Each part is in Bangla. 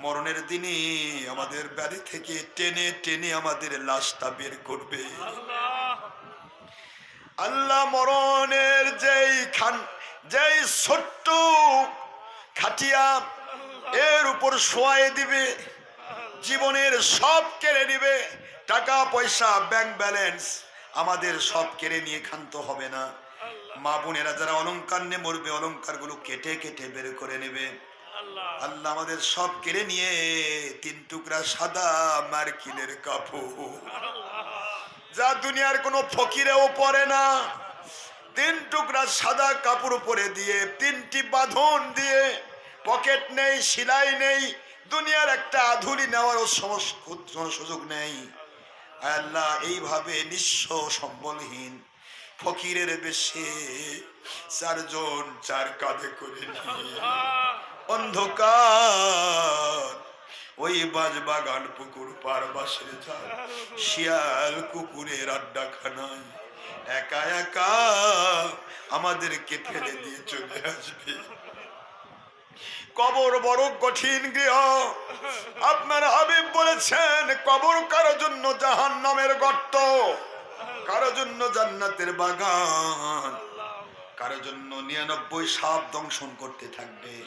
মরণের দিনে আমাদের বাড়ি থেকে টেনে টেনে আমাদের লাশটা বের করবে। আল্লাহ। মরণের যেই খান, যেই ছোট্ট খাটিয়া, এর উপর শোয়াই দিবে, জীবনের সব কেড়ে নিবে, টাকা, পয়সা ব্যাংক ব্যালেন্স আমাদের সব কেড়ে নিয়ে ক্ষান্ত হবে না। মা বোনেরা যারা অলঙ্কার নিয়ে মরবে অলংকারগুলো কেটে কেটে বের করে নেবে। আল্লাহ। আমাদের সব কেড়ে নিয়ে তিন টুকরা সাদা মার্কিনের কাপড়। যা দুনিয়ার কোনো ফকিরেও পরে না। তিন টুকরা সাদা কাপড় পরে দিয়ে তিনটি বাঁধন দিয়ে পকেট নেই সিলাই নেই দুনিয়ার একটা আধুলি নেওয়ারও সুযোগ নেই। আল্লাহ এইভাবে নিঃস্ব সম্বলহীন ফকিরের বেশে চারজন চার কাঁধে করে নিয়ে। অন্ধকার। ওই বাজ বাগান পুকুর পার বাসের ঝাল শিয়াল কুকুরের আড্ডাখানায়। একা একা আমাদেরকে ফেলে দিয়ে চলে আসবে। কবর বড় কঠিন গৃহ। আপনার হাবিব বলেছেন, কবর কারও জন্য জাহান নামের গর্ত? কারও জন্য জান্নাতের বাগান? কারও জন্য নিরানব্বই সাপ দংশন করতে থাকবে?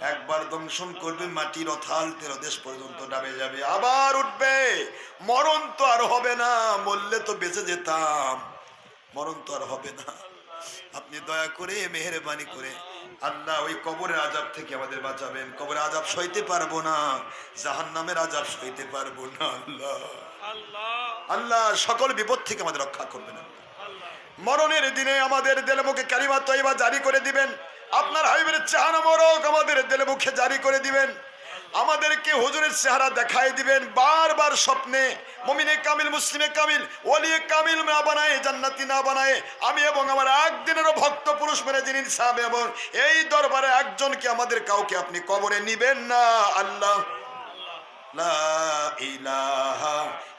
একবার দংশন করবে মাটির অথাল তেরোদেশ পর্যন্ত নামে যাবে। আবার উঠবে। মরণ তো আর হবে না মরলে তো বেঁচে যেতাম। মরণ তো আর হবে না। আপনি দয়া করে মেহরবানি করে আল্লাহ ওই কবরের আজাব থেকে আমাদের বাঁচাবেন। কবরের আজাব সইতে পারব না জাহান নামের আজাব সইতে পারব না আল্লাহ। আল্লাহ। সকল বিপদ থেকে আমাদের রক্ষা করবেন। মরণের দিনে আমাদের দেলে মুখে কালিমা তৈবা জারি করে দিবেন। আপনার হাইবের চেহারা মরক আমাদের দেলে মুখে জারি করে দিবেন। আমাদেরকে হুজুরের চেহারা দেখাই দিবেন। বারবার স্বপ্নে মমিনে কামিল, মুসলিমে কামিল, ওলিয়ে কামিল না বানায়, জান্নাতি না বানায়। আমি এবং আমার একদিনেরও ভক্ত পুরুষ মেরে যিনি সাহেব এবং এই দরবারে একজনকে আমাদের কাউকে আপনি কবরে নিবেন না। আল্লাহ।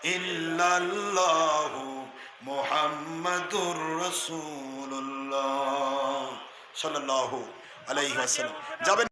ইল্লাল্লাহু মুহাম্মাদুর রাসূলুল্লাহ সাল্লাল্লাহু আলাইহাসাল্লাম যাবেন